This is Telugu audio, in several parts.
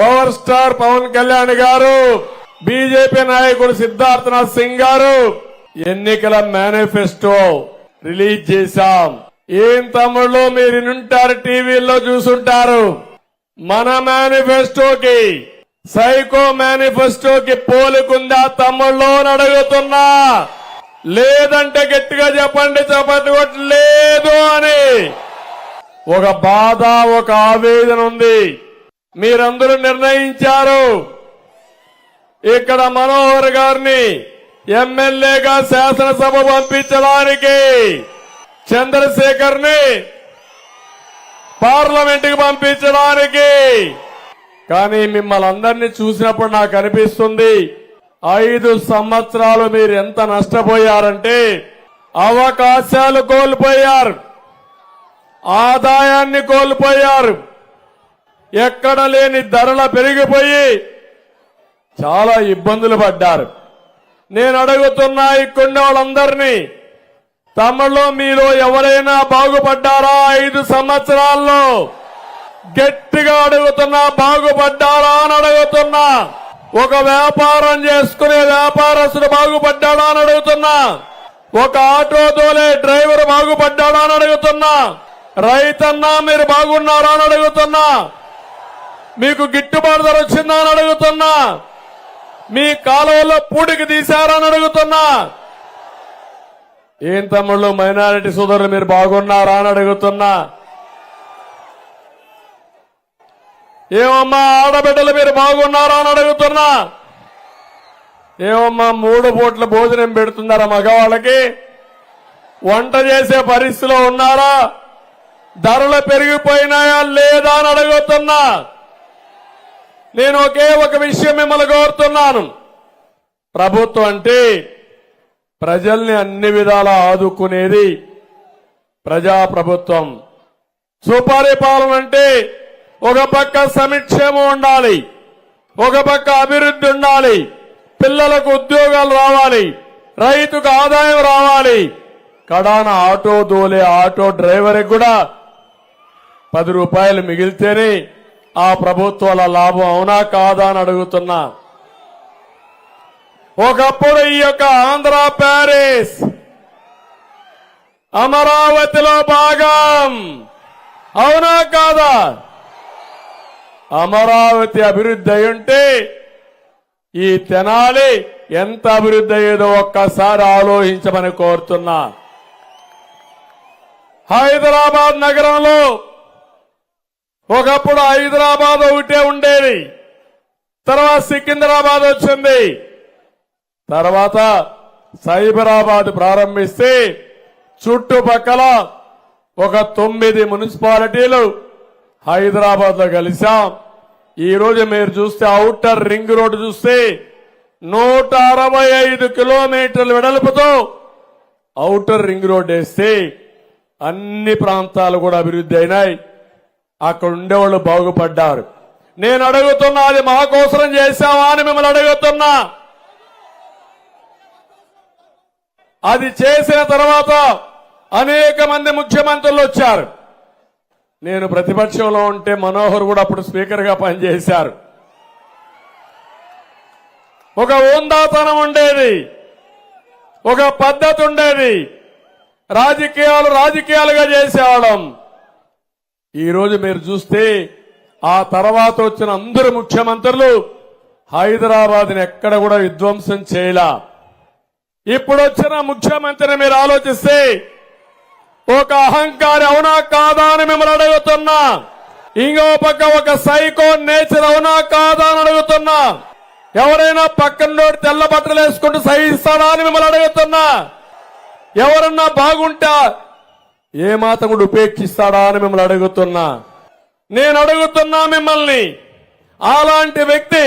పవర్ స్టార్ పవన్ కళ్యాణ్ గారు బీజేపీ నాయకుడు సిద్ధార్థనాథ్ సింగ్ గారు ఎన్నికల మేనిఫెస్టో రిలీజ్ చేశాం. ఏం తమ్ముళ్ళు మీరు ఉంటారు టీవీల్లో చూసుంటారు. మన మేనిఫెస్టోకి సైకో మేనిఫెస్టోకి పోలికుందా తమ్ముళ్ళు అని అడుగుతున్నా. లేదంటే గట్టిగా చెప్పండి చెప్పండి లేదు అని. ఒక బాధ ఒక ఆవేదన ఉంది. మీరందరూ నిర్ణయించారు. ఇక్కడ మనోహర్ గారిని ఎమ్మెల్యేగా శాసనసభ పంపించడానికి చంద్రశేఖర్ని పార్లమెంట్కి పంపించడానికి. కానీ మిమ్మల్ని అందరినీ చూసినప్పుడు నాకు అనిపిస్తుంది ఐదు సంవత్సరాలు మీరు ఎంత నష్టపోయారంటే అవకాశాలు కోల్పోయారు ఆదాయాన్ని కోల్పోయారు. ఎక్కడ లేని ధరల పెరిగిపోయి చాలా ఇబ్బందులు పడ్డారు. నేను అడుగుతున్నా ఇక్కడ వాళ్ళందరినీ తమలో మీలో ఎవరైనా బాగుపడ్డారా ఐదు సంవత్సరాల్లో? గట్టిగా అడుగుతున్నా బాగుపడ్డారా అని అడుగుతున్నా. ఒక వ్యాపారం చేసుకునే వ్యాపారస్తుడు బాగుపడ్డాడా అని అడుగుతున్నా. ఒక ఆటో తోలే డ్రైవర్ బాగుపడ్డాడా అని అడుగుతున్నా. రైతన్నా మీరు బాగున్నారా అని అడుగుతున్నా. మీకు గిట్టుబాటు ధర వచ్చిందా అని అడుగుతున్నా. మీ కాలువలో పూడికి తీశారా అని అడుగుతున్నా. ఏం తమ్ముళ్ళు మైనారిటీ సోదరులు మీరు బాగున్నారా అని అడుగుతున్నా. ఏమమ్మా ఆడబిడ్డలు మీరు బాగున్నారా అని అడుగుతున్నా. ఏమమ్మా మూడు పూట్ల భోజనం పెడుతున్నారా మగవాళ్ళకి? వంట చేసే పరిస్థితిలో ఉన్నారా? ధరలు పెరిగిపోయినాయా లేదా అని అడుగుతున్నా. నేను ఒకే ఒక విషయం మిమ్మల్ని కోరుతున్నాను. ప్రభుత్వం అంటే ప్రజల్ని అన్ని విధాలా ఆదుకునేది ప్రజాప్రభుత్వం. సుపరిపాలన అంటే ఒక పక్క సమిక్షేమం ఉండాలి ఒక పక్క అభివృద్ధి ఉండాలి పిల్లలకు ఉద్యోగాలు రావాలి రైతుకు ఆదాయం రావాలి. కడాన ఆటో దోలే ఆటో డ్రైవర్కి కూడా పది రూపాయలు మిగిలితేనే ఆ ప్రభుత్వాల లాభం అవునా కాదా అని అడుగుతున్నా. ఒకప్పుడు ఈ యొక్క ఆంధ్ర ప్యారిస్ అమరావతిలో భాగం అవునా కాదా? అమరావతి అభివృద్ధి అయి ఉంటే ఈ తెనాలి ఎంత అభివృద్ధి అయ్యేదో ఒక్కసారి ఆలోచించమని కోరుతున్నా. హైదరాబాద్ నగరంలో ఒకప్పుడు హైదరాబాద్ ఒకటే ఉండేది. తర్వాత సికింద్రాబాద్ వచ్చింది. తర్వాత సైబరాబాద్ ప్రారంభిస్తే చుట్టుపక్కల ఒక తొమ్మిది మున్సిపాలిటీలు హైదరాబాద్లో కలిశాం. ఈ రోజు మీరు చూస్తే అవుటర్ రింగ్ రోడ్డు చూస్తే నూట అరవై ఐదు కిలోమీటర్ల వెడల్పుతో అవుటర్ రింగ్ రోడ్ వేస్తే అన్ని ప్రాంతాలు కూడా అభివృద్ధి అయినాయి. అక్కడ ఉండేవాళ్ళు బాగుపడ్డారు. నేను అడుగుతున్నా అది మా కోసం చేశావా అని మిమ్మల్ని అడుగుతున్నా. అది చేసిన తర్వాత అనేక మంది ముఖ్యమంత్రులు వచ్చారు. నేను ప్రతిపక్షంలో ఉంటే మనోహర్ కూడా అప్పుడు స్పీకర్గా పనిచేశారు. ఒక ఉందాతనం ఉండేది. ఒక పద్ధతి ఉండేది. రాజకీయాలు రాజకీయాలుగా చేసేవాళ్ళం. ఈరోజు మీరు చూస్తే ఆ తర్వాత వచ్చిన అందరు ముఖ్యమంత్రులు హైదరాబాద్ని ఎక్కడ కూడా విధ్వంసం చేయలా. ఇప్పుడు వచ్చిన ముఖ్యమంత్రిని మీరు ఆలోచిస్తే ఒక అహంకారి అవునా కాదా అని మిమ్మల్ని అడుగుతున్నా. ఇంకో పక్క ఒక సైకో నేచర్ అవునా కాదా అని అడుగుతున్నా. ఎవరైనా పక్కనోడు తెల్ల బట్టలు వేసుకుంటూ సహిస్తాడా అని మిమ్మల్ని అడుగుతున్నా. ఎవరన్నా బాగుంటా ఏ మాత్రం కూడా ఉపేక్షిస్తాడా అని మిమ్మల్ని అడుగుతున్నా. నేను అడుగుతున్నా మిమ్మల్ని అలాంటి వ్యక్తి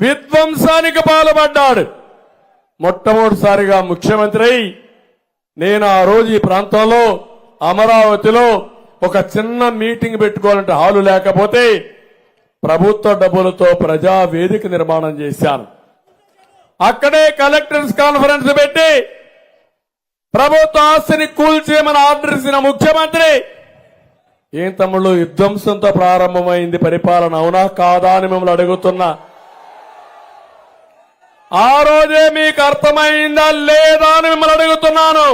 విధ్వంసానికి పాల్పడ్డాడు. మొట్టమొదటిసారిగా ముఖ్యమంత్రి అయి నేను ఆ రోజు ఈ ప్రాంతంలో అమరావతిలో ఒక చిన్న మీటింగ్ పెట్టుకోవాలంటే హాలు లేకపోతే ప్రభుత్వ డబ్బులతో ప్రజా వేదిక నిర్మాణం చేశాను. అక్కడే కలెక్టర్స్ కాన్ఫరెన్స్ పెట్టి ప్రభుత్వ ఆస్తిని కూల్చేయమని ఆర్డర్ ఇచ్చిన ముఖ్యమంత్రి ఏం తమ్ముళ్ళు విధ్వంసంతో ప్రారంభమైంది పరిపాలన అవునా కాదా అని మిమ్మల్ని అడుగుతున్నా. ఆ రోజే మీకు అర్థమైందా లేదా అని మిమ్మల్ని అడుగుతున్నాను.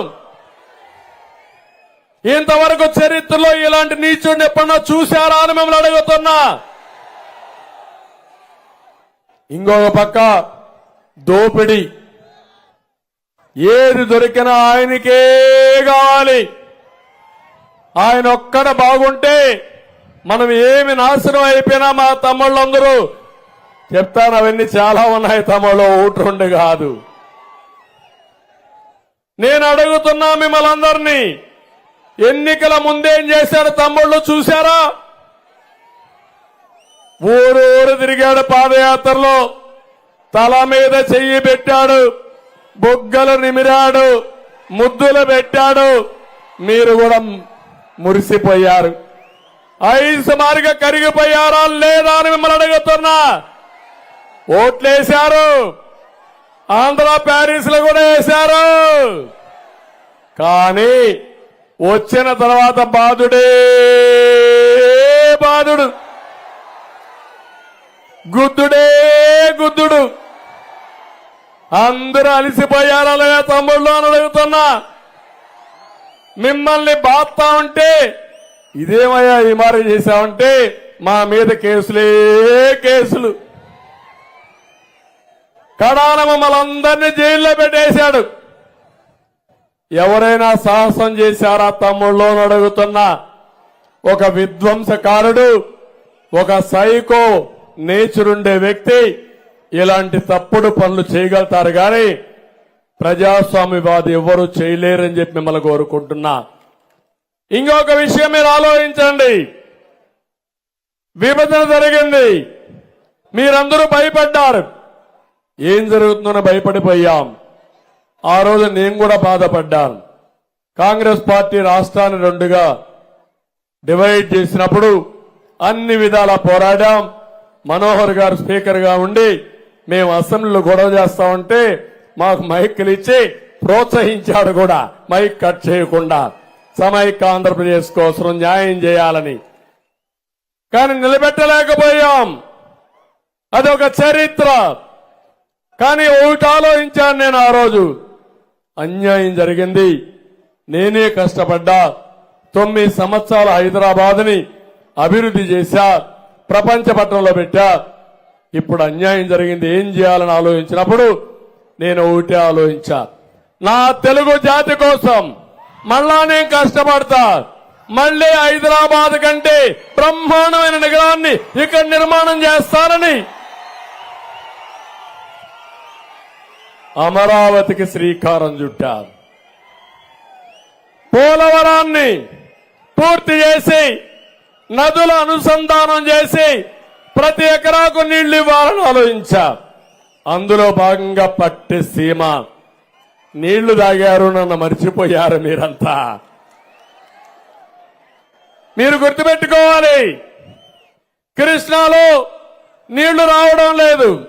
ఇంతవరకు చరిత్రలో ఇలాంటి నీచుడిని ఎప్పుడన్నా చూశారా అని మిమ్మల్ని అడుగుతున్నా. ఇంకొక పక్క దోపిడీ ఏది దొరికినా ఆయనకే కావాలి. ఆయన ఒక్కడ బాగుంటే మనం ఏమి నాశనం అయిపోయినా మా తమ్ముళ్ళందరూ చెప్తాను అవన్నీ చాలా ఉన్నాయి తమ్ముళ్ళు ఓటు రెండు కాదు. నేను అడుగుతున్నా మిమ్మల్ని అందరినీ ఎన్నికల ముందేం చేశాడు తమ్ముళ్ళు చూశారా? ఊరు ఊరు తిరిగాడు పాదయాత్రలో తల మీద చెయ్యి పెట్టాడు. బొగ్గలు నిమిరాడు ముద్దులు పెట్టాడు మీరు కూడా మురిసిపోయారు. ఐసు మార్గ కరిగిపోయారా లేదా అని మిమ్మల్ని అడుగుతున్నా. ఓట్లేశారు. ఆంధ్ర ప్యారిస్లో కూడా వేశారు. కానీ వచ్చిన తర్వాత బాధుడే బాధుడు గుద్దుడే గుద్దుడు. అందరూ అలసిపోయారా తమ్ముళ్ళు అని అడుగుతున్నా. మిమ్మల్ని బాత్తా ఉంటే ఇదేమయ్యా ఈ మారి చేశామంటే మా మీద కేసులే కేసులు. కడాన మమ్మల్ని అందరినీ జైల్లో పెట్టేశాడు. ఎవరైనా సాహసం చేశారా తమ్ముళ్ళు అడుగుతున్నా. ఒక విధ్వంసకారుడు ఒక సైకో నేచురుండే వ్యక్తి ఇలాంటి తప్పుడు పనులు చేయగలుగుతారు కానీ ప్రజాస్వామ్యవాది ఎవరు చేయలేరని చెప్పి మిమ్మల్ని కోరుకుంటున్నా. ఇంకొక విషయం మీరు ఆలోచించండి. విభజన జరిగింది. మీరందరూ భయపడ్డారు. ఏం జరుగుతుందో భయపడిపోయాం. ఆ రోజు నేను కూడా బాధపడ్డాను. కాంగ్రెస్ పార్టీ రాష్ట్రాన్ని రెండుగా డివైడ్ చేసినప్పుడు అన్ని విధాలా పోరాడాం. మనోహర్ గారు స్పీకర్గా ఉండి మేము అసెంబ్లీలో గొడవ చేస్తా ఉంటే మాకు మైకులు ఇచ్చి ప్రోత్సహించాడు కూడా. మైక్ కట్ చేయకుండా. సమైక్య ఆంధ్రప్రదేశ్ కోసం న్యాయం చేయాలని. కానీ నిలబెట్టలేకపోయాం. అదొక చరిత్ర. కానీ ఒకటి ఆలోచించాను నేను ఆ రోజు. అన్యాయం జరిగింది. నేనే కష్టపడ్డా. తొమ్మిది సంవత్సరాల హైదరాబాద్ని అభివృద్ధి చేశా. ప్రపంచ పట్టణంలో పెట్టా. ఇప్పుడు అన్యాయం జరిగింది ఏం చేయాలని ఆలోచించినప్పుడు నేను ఒకటే ఆలోచించా. నా తెలుగు జాతి కోసం మళ్ళా నేను కష్టపడతా. మళ్ళీ హైదరాబాద్ కంటే బ్రహ్మాండమైన నగరాన్ని ఇక్కడ నిర్మాణం చేస్తానని. అమరావతికి శ్రీకారం చుట్టారు పోలవరాన్ని పూర్తి చేసి నదుల అనుసంధానం చేసి ప్రతి ఎకరాకు నీళ్ళు ఇవ్వాలని ఆలోచించా. అందులో భాగంగా పట్టి సీమ. నీళ్ళు తాగారు నన్ను మర్చిపోయారు మీరంతా. మీరు గుర్తుపెట్టుకోవాలి కృష్ణాలో నీళ్ళు రావడం లేదు.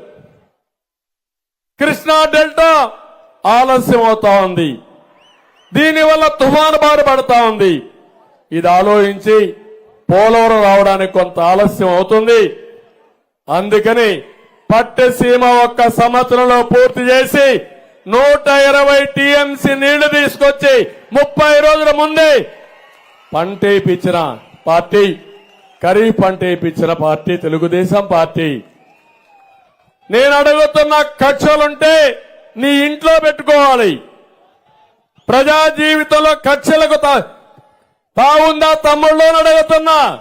కృష్ణా డెల్టా ఆలస్యం అవుతా ఉంది దీనివల్ల తుఫాను బారి పడతా ఉంది. ఇది ఆలోచించి పోలవరం రావడానికి కొంత ఆలస్యం అవుతుంది. అందుకని పట్టసీమ ఒక్క సంవత్సరంలో పూర్తి చేసి నూట ఇరవై టీఎంసీ నీళ్ళు తీసుకొచ్చి ముప్పై రోజుల ముందే పంట వేయించిన పార్టీ ఖరీఫ్ పంట వేయించిన పార్టీ తెలుగుదేశం పార్టీ. నేను అడుగుతున్న కక్షలుంటే నీ ఇంట్లో పెట్టుకోవాలి. ప్రజా జీవితంలో కక్షలకు తా- తావుందా తమ్ముళ్ళు అడుగుతున్నా.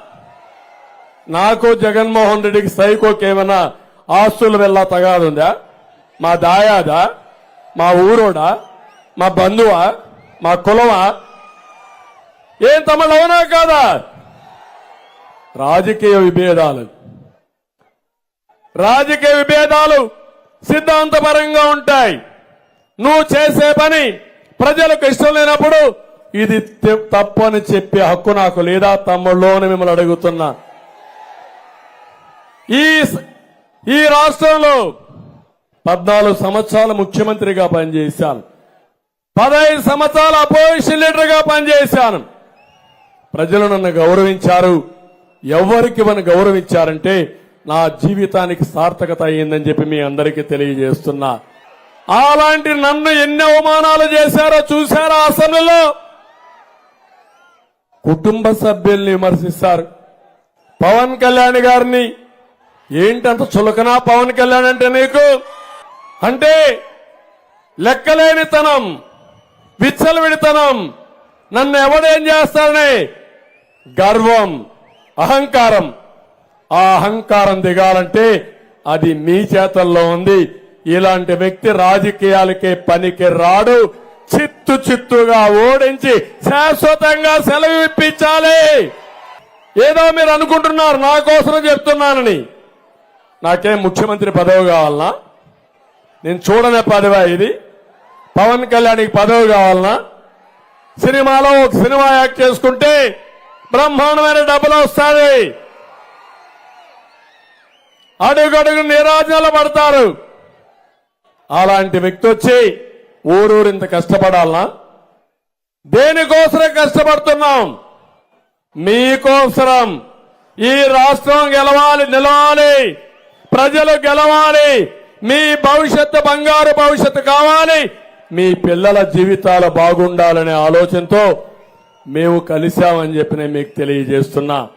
నాకు జగన్మోహన్ రెడ్డికి సైకోకి ఏమైనా ఆస్తులు వెళ్ళా తగాదుందా మా దాయాదా? మా ఊరోడా? మా బంధువా? మా కులమా? ఏం తమ్ముళ్ళు అవునా కాదా? రాజకీయ విభేదాలు. రాజకీయ విభేదాలు సిద్ధాంతపరంగా ఉంటాయి. నువ్వు చేసే పని ప్రజలకు ఇష్టం లేనప్పుడు ఇది తప్పు అని చెప్పే హక్కు నాకు లేదా తమ్ముళ్ళు మిమ్మల్ని అడుగుతున్నా. ఈ ఈ రాష్ట్రంలో పద్నాలుగు సంవత్సరాలు ముఖ్యమంత్రిగా పనిచేశాను. పదహైదు సంవత్సరాలు అపోజిషన్ లీడర్గా పనిచేశాను. ప్రజలు నన్ను గౌరవించారు. ఎవరికి మనం గౌరవించారంటే నా జీవితానికి సార్థకత అయ్యిందని చెప్పి మీ అందరికీ తెలియజేస్తున్నా. అలాంటి నన్ను ఎన్ని అవమానాలు చేశారో చూశారా అసెంబ్లీలో? కుటుంబ సభ్యుల్ని విమర్శిస్తారు. పవన్ కళ్యాణ్ గారిని ఏంటంత చులకనా పవన్ కళ్యాణ్ అంటే నీకు అంటే లెక్కలేనితనం విచ్చలవిడితనం నన్ను ఎవడేం చేస్తాడని గర్వం అహంకారం. ఆ అహంకారం దిగాలంటే అది మీ చేతల్లో ఉంది. ఇలాంటి వ్యక్తి రాజకీయాలకే పనికి రాడు. చిత్తు చిత్తుగా ఓడించి శాశ్వతంగా సెలవు ఇప్పించాలి. ఏదో మీరు అనుకుంటున్నారు నా కోసం చెప్తున్నానని. నాకేం ముఖ్యమంత్రి పదవి కావాలనా? నేను చూడనే పదవా ఇది. పవన్ కళ్యాణ్కి పదవి కావాలనా? సినిమాలో ఒక సినిమా యాక్ట్ చేసుకుంటే బ్రహ్మాండమైన డబ్బులు వస్తాయి. అడుగడుగు నిరాజనలు పడతారు. అలాంటి వ్యక్తి వచ్చి ఊరూరు ఇంత కష్టపడాలనా? దేనికోసరం కష్టపడుతున్నాం? మీకోసరం. ఈ రాష్ట్రం గెలవాలి నిలవాలి. ప్రజలు గెలవాలి. మీ భవిష్యత్తు బంగారు భవిష్యత్తు కావాలి. మీ పిల్లల జీవితాలు బాగుండాలనే ఆలోచనతో మేము కలిశామని చెప్పి నేను మీకు తెలియజేస్తున్నా.